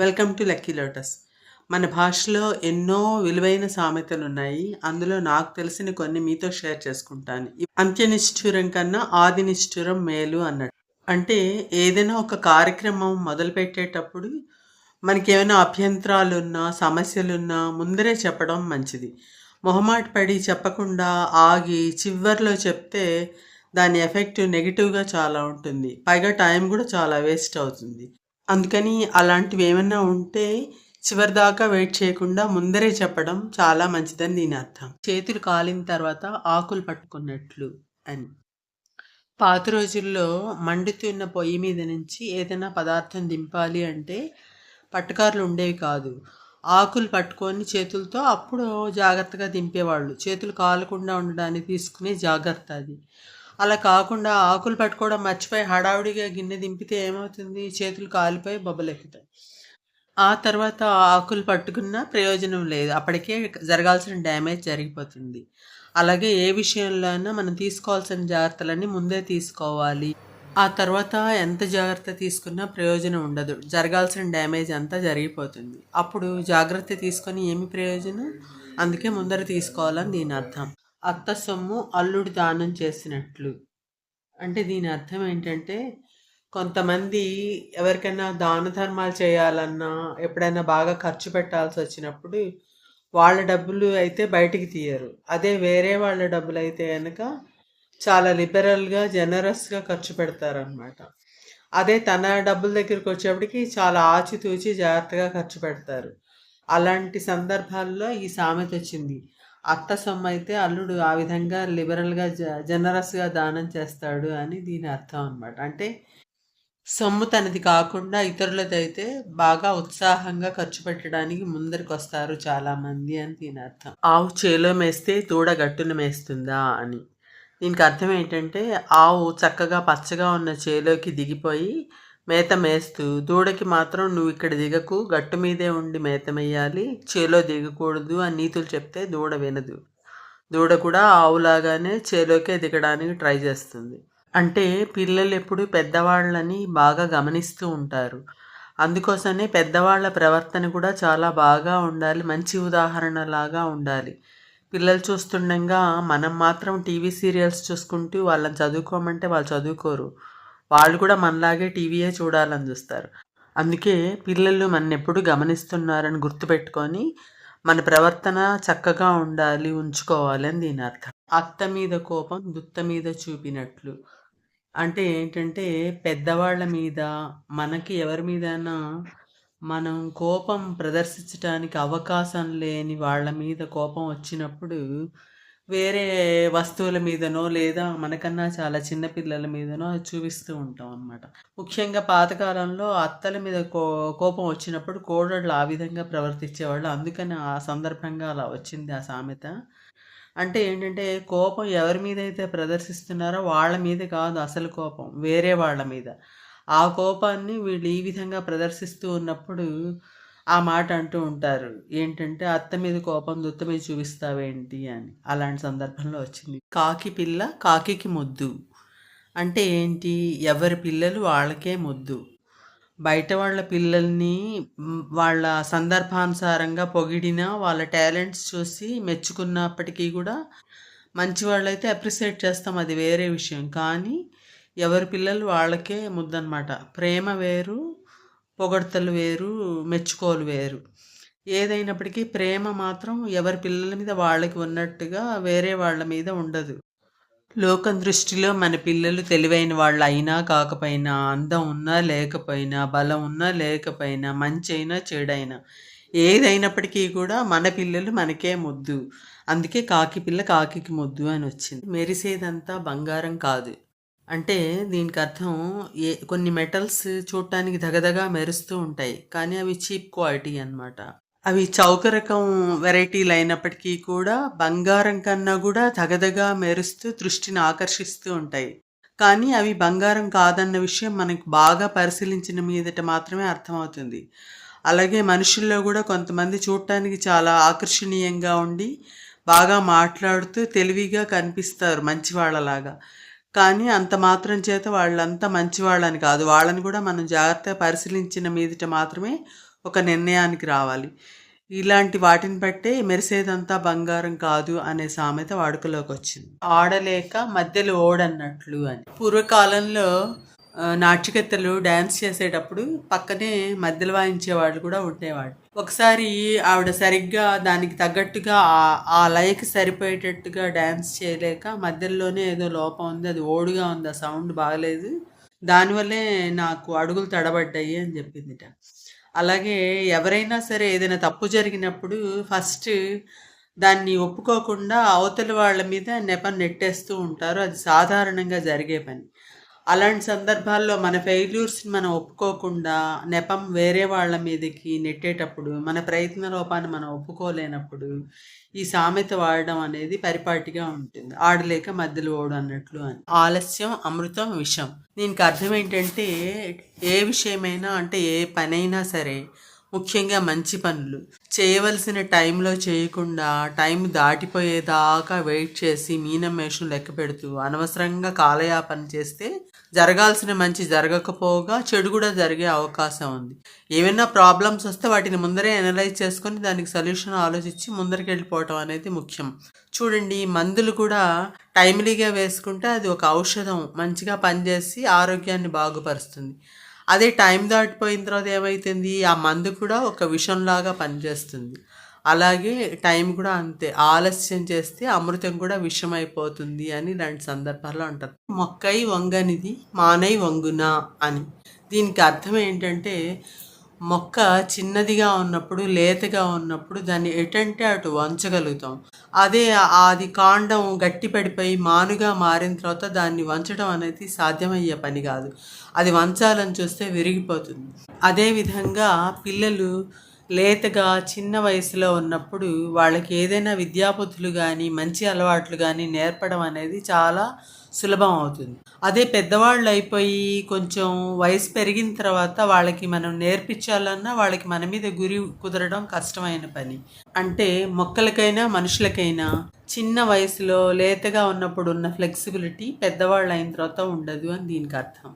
Welcome to lucky lotus మన భాషలో ఎన్నో విలువైన సామెతలు ఉన్నాయి. అందులో నాకు తెలిసిన కొన్ని మీతో షేర్ చేసుకుంటాను. అంత్యనిష్ఠురం కన్నా ఆది నిష్ఠురం మేలు అన్నట్టు. అంటే ఏదైనా ఒక కార్యక్రమం మొదలుపెట్టేటప్పుడు మనకేమైనా మనకి ఏమైనా ఉన్నా సమస్యలున్నా ముందరే చెప్పడం మంచిది. మొహమాట పడి చెప్పకుండా ఆగి చివరిలో చెప్తే దాని ఎఫెక్ట్ నెగిటివ్గా చాలా ఉంటుంది. పైగా టైం కూడా చాలా వేస్ట్ అవుతుంది. అందుకని అలాంటివి ఏమైనా ఉంటే చివరి దాకా వెయిట్ చేయకుండా ముందరే చెప్పడం చాలా మంచిదని దీని అర్థం. చేతులు కాలిన తర్వాత ఆకులు పట్టుకున్నట్లు అని. పాత రోజుల్లో మండుతున్న పొయ్యి మీద నుంచి ఏదైనా పదార్థం దింపాలి అంటే పట్టకారులు ఉండేవి కాదు. ఆకులు పట్టుకొని చేతులతో అప్పుడు జాగ్రత్తగా దింపేవాళ్ళు. చేతులు కాలకుండా ఉండడానికి తీసుకునే జాగ్రత్త అది. అలా కాకుండా ఆకులు పట్టుకోవడం మర్చిపోయి హడావుడిగా గిన్నె దింపితే ఏమవుతుంది? చేతులు కాలిపోయి బొబ్బలెక్కుతాయి. ఆ తర్వాత ఆకులు పట్టుకున్న ప్రయోజనం లేదు. అప్పటికే జరగాల్సిన డ్యామేజ్ జరిగిపోతుంది. అలాగే ఏ విషయంలో అయినా మనం తీసుకోవాల్సిన జాగ్రత్తలన్నీ ముందే తీసుకోవాలి. ఆ తర్వాత ఎంత జాగ్రత్త తీసుకున్నా ప్రయోజనం ఉండదు. జరగాల్సిన డ్యామేజ్ అంతా జరిగిపోతుంది. అప్పుడు జాగ్రత్త తీసుకొని ఏమి ప్రయోజనం? అందుకే ముందర తీసుకోవాలని దీని అర్థం అత్త సొమ్ము అల్లుడు దానం చేసినట్లు. అంటే దీని అర్థం ఏంటంటే కొంతమంది ఎవరికైనా దాన ధర్మాలు చేయాలన్నా ఎప్పుడైనా బాగా ఖర్చు పెట్టాల్సి వచ్చినప్పుడు వాళ్ళ డబ్బులు అయితే బయటికి తీయరు. అదే వేరే వాళ్ళ డబ్బులు అయితే కనుక చాలా లిబరల్గా జనరస్గా ఖర్చు పెడతారనమాట అదే తన డబ్బుల దగ్గరికి వచ్చేప్పటికి చాలా ఆచితూచి జాగ్రత్తగా ఖర్చు పెడతారు. అలాంటి సందర్భాల్లో ఈ సామెత వచ్చింది. అత్త సొమ్ము అయితే అల్లుడు ఆ విధంగా లిబరల్గా జ జనరస్గా దానం చేస్తాడు అని దీని అర్థం అనమాట అంటే సొమ్ము తనది కాకుండా ఇతరులది అయితే బాగా ఉత్సాహంగా ఖర్చు పెట్టడానికి ముందరికి వస్తారు చాలామంది అని దీని అర్థం. ఆవు చేలో మేస్తే దూడ గట్టున మేస్తుందా అని. దీనికి అర్థం ఏంటంటే ఆవు చక్కగా పచ్చగా ఉన్న చేలోకి దిగిపోయి మేత మేస్తూ దూడకి మాత్రం నువ్వు ఇక్కడ దిగకు గట్టు మీదే ఉండి మేత మేయాలి చేలో దిగకూడదు అని నీతులు చెప్తే దూడ వినదు. దూడ కూడా ఆవులాగానే చేలోకే దిగడానికి ట్రై చేస్తుంది. అంటే పిల్లలు ఎప్పుడు పెద్దవాళ్ళని బాగా గమనిస్తూ ఉంటారు. అందుకోసమే పెద్దవాళ్ళ ప్రవర్తన కూడా చాలా బాగా ఉండాలి మంచి ఉదాహరణలాగా ఉండాలి. పిల్లలు చూస్తుండగా మనం మాత్రం టీవీ సీరియల్స్ చూసుకుంటూ వాళ్ళని చదువుకోమంటే వాళ్ళు చదువుకోరు. వాళ్ళు కూడా మనలాగే టీవీయే చూడాలని చూస్తారు. అందుకే పిల్లలు మన ఎప్పుడు గమనిస్తున్నారని గుర్తుపెట్టుకొని మన ప్రవర్తన చక్కగా ఉండాలి ఉంచుకోవాలి అని దీని అర్థం. అత్త మీద కోపం దుత్త మీద చూపినట్లు. అంటే ఏంటంటే పెద్దవాళ్ళ మీద మనకి ఎవరి మీదైనా మనం కోపం ప్రదర్శించడానికి అవకాశం లేని వాళ్ళ మీద కోపం వచ్చినప్పుడు వేరే వస్తువుల మీదనో లేదా మనకన్నా చాలా చిన్న పిల్లల మీదనో చూపిస్తూ ఉంటాం అనమాట ముఖ్యంగా పాతకాలంలో అత్తల మీద కో కోపం వచ్చినప్పుడు కోడళ్ళు ఆ విధంగా ప్రవర్తించేవాళ్ళు. అందుకని ఆ సందర్భంగా అలా వచ్చింది ఆ సామెత. అంటే ఏంటంటే కోపం ఎవరి మీద అయితే ప్రదర్శిస్తున్నారో వాళ్ళ మీద కాదు అసలు కోపం వేరే వాళ్ళ మీద. ఆ కోపాన్ని వీళ్ళు ఈ విధంగా ప్రదర్శిస్తూ ఉన్నప్పుడు ఆ మాట అంటూ ఉంటారు. ఏంటంటే అత్త మీద కోపం దుత్త మీద చూపిస్తావేంటి అని. అలాంటి సందర్భంలో వచ్చింది. కాకి పిల్ల కాకికి ముద్దు. అంటే ఏంటి? ఎవరి పిల్లలు వాళ్ళకే ముద్దు. బయట వాళ్ళ పిల్లల్ని వాళ్ళ సందర్భానుసారంగా పొగిడినా వాళ్ళ టాలెంట్స్ చూసి మెచ్చుకున్నప్పటికీ కూడా మంచి వాళ్ళైతే అప్రిసియేట్ చేస్తాం. అది వేరే విషయం. కానీ ఎవరి పిల్లలు వాళ్ళకే ముద్దనమాట ప్రేమ వేరు పొగడ్తలు వేరు మెచ్చుకోలు వేరు. ఏదైనప్పటికీ ప్రేమ మాత్రం ఎవరి పిల్లల మీద వాళ్ళకి ఉన్నట్టుగా వేరే వాళ్ళ మీద ఉండదు. లోకం దృష్టిలో మన పిల్లలు తెలివైన వాళ్ళు అయినా కాకపోయినా అందం ఉన్నా లేకపోయినా బలం ఉన్నా లేకపోయినా మంచి అయినా చెడైనా ఏదైనప్పటికీ కూడా మన పిల్లలు మనకే ముద్దు. అందుకే కాకి పిల్ల కాకి ముద్దు అని వచ్చింది. మెరిసేదంతా బంగారం కాదు. అంటే దీనికి అర్థం ఏ కొన్ని మెటల్స్ చూడటానికి దగదగా మెరుస్తూ ఉంటాయి కానీ అవి చీప్ క్వాలిటీ అనమాట అవి చౌక రకం వెరైటీలు అయినప్పటికీ కూడా బంగారం కన్నా కూడా దగదగా మెరుస్తూ దృష్టిని ఆకర్షిస్తూ ఉంటాయి. కానీ అవి బంగారం కాదన్న విషయం మనకు బాగా పరిశీలించిన మీదట మాత్రమే అర్థమవుతుంది. అలాగే మనుషుల్లో కూడా కొంతమంది చూడటానికి చాలా ఆకర్షణీయంగా ఉండి బాగా మాట్లాడుతూ తెలివిగా కనిపిస్తారు మంచివాళ్ళలాగా. కానీ అంత మాత్రం చేత వాళ్ళంతా మంచివాళ్ళని కాదు. వాళ్ళని కూడా మనం జాగ్రత్తగా పరిశీలించిన మీదట మాత్రమే ఒక నిర్ణయానికి రావాలి. ఇలాంటి వాటిని బట్టే మెరిసేదంతా బంగారం కాదు అనే సామెత వాడుకలోకి వచ్చింది. ఆడలేక మధ్యలో ఓడన్నట్లు అని. పూర్వకాలంలో నాట్యకత్తెలు డ్యాన్స్ చేసేటప్పుడు పక్కనే మధ్యలో వాయించే వాళ్ళు కూడా ఉండేవాళ్ళు. ఒకసారి ఆవిడ సరిగ్గా దానికి తగ్గట్టుగా ఆ- ఆ లయకి సరిపోయేటట్టుగా డ్యాన్స్ చేయలేక మధ్యలోనే ఏదో లోపం ఉంది అది ఓడుగా ఉంది ఆ సౌండ్ బాగలేదు. దానివల్లే నాకు అడుగులు తడబడ్డాయి అని చెప్పిందిట. అలాగే ఎవరైనా సరే ఏదైనా తప్పు జరిగినప్పుడు ఫస్ట్ దాన్ని ఒప్పుకోకుండా అవతల వాళ్ళ మీద నెపం నెట్టేస్తూ ఉంటారు. అది సాధారణంగా జరిగే పని. అలాంటి సందర్భాల్లో మన ఫెయిల్యూర్స్ని మనం ఒప్పుకోకుండా నెపం వేరే వాళ్ళ మీదకి నెట్టేటప్పుడు మన ప్రయత్న లోపాన్ని మనం ఒప్పుకోలేనప్పుడు ఈ సామెత వాడడం అనేది పరిపాటిగా ఉంటుంది. ఆడలేక మధ్యలో ఓడు అన్నట్లు అని. ఆలస్యం అమృతం విషం. దీనికి అర్థం ఏంటంటే ఏ విషయమైనా అంటే ఏ పనైనా సరే ముఖ్యంగా మంచి పనులు. చేయవలసిన టైంలో చేయకుండా టైం దాటిపోయేదాకా వెయిట్ చేసి మీనం మేషం లెక్క పెడుతూ అనవసరంగా కాలయాపన చేస్తే జరగాల్సిన మంచి జరగకపోగా చెడు కూడా జరిగే అవకాశం ఉంది. ఏమైనా ప్రాబ్లమ్స్ వస్తే వాటిని ముందరే అనలైజ్ చేసుకొని దానికి సొల్యూషన్ ఆలోచించి ముందరికి వెళ్ళిపోవటం అనేది ముఖ్యం. చూడండి మందులు కూడా టైమ్లీగా వేసుకుంటే అది ఒక ఔషధం. మంచిగా పనిచేసి ఆరోగ్యాన్ని బాగుపరుస్తుంది. అదే టైం దాటిపోయిన తర్వాత ఏమవుతుంది ఆ మందు కూడా ఒక విషంలాగా పనిచేస్తుంది. అలాగే టైం కూడా అంతే. ఆలస్యం చేస్తే అమృతం కూడా విషం అయిపోతుంది అని ఇలాంటి సందర్భాల్లో అంటారు. మొక్కై వంగనిది మానై వంగునా అని. దీనికి అర్థం ఏంటంటే మొక్క చిన్నదిగా ఉన్నప్పుడు లేతగా ఉన్నప్పుడు దాన్ని ఎటంటే అటు వంచగలుగుతాం. అదే అది కాండం గట్టి పడిపోయి మానుగా మారిన తర్వాత దాన్ని వంచడం అనేది సాధ్యమయ్యే పని కాదు. అది వంచాలని చూస్తే విరిగిపోతుంది. అదేవిధంగా పిల్లలు లేతగా చిన్న వయసులో ఉన్నప్పుడు వాళ్ళకి ఏదైనా విద్యాబుద్ధులు కానీ మంచి అలవాట్లు కానీ నేర్పడం అనేది చాలా సులభం అవుతుంది. అదే పెద్దవాళ్ళు అయిపోయి కొంచెం వయసు పెరిగిన తర్వాత వాళ్ళకి మనం నేర్పించాలన్నా వాళ్ళకి మన మీద గురి కుదరడం కష్టమైన పని. అంటే మొక్కలకైనా మనుషులకైనా చిన్న వయసులో లేతగా ఉన్నప్పుడు ఉన్న ఫ్లెక్సిబిలిటీ పెద్దవాళ్ళు అయిన తర్వాత ఉండదు అని దీనికి అర్థం.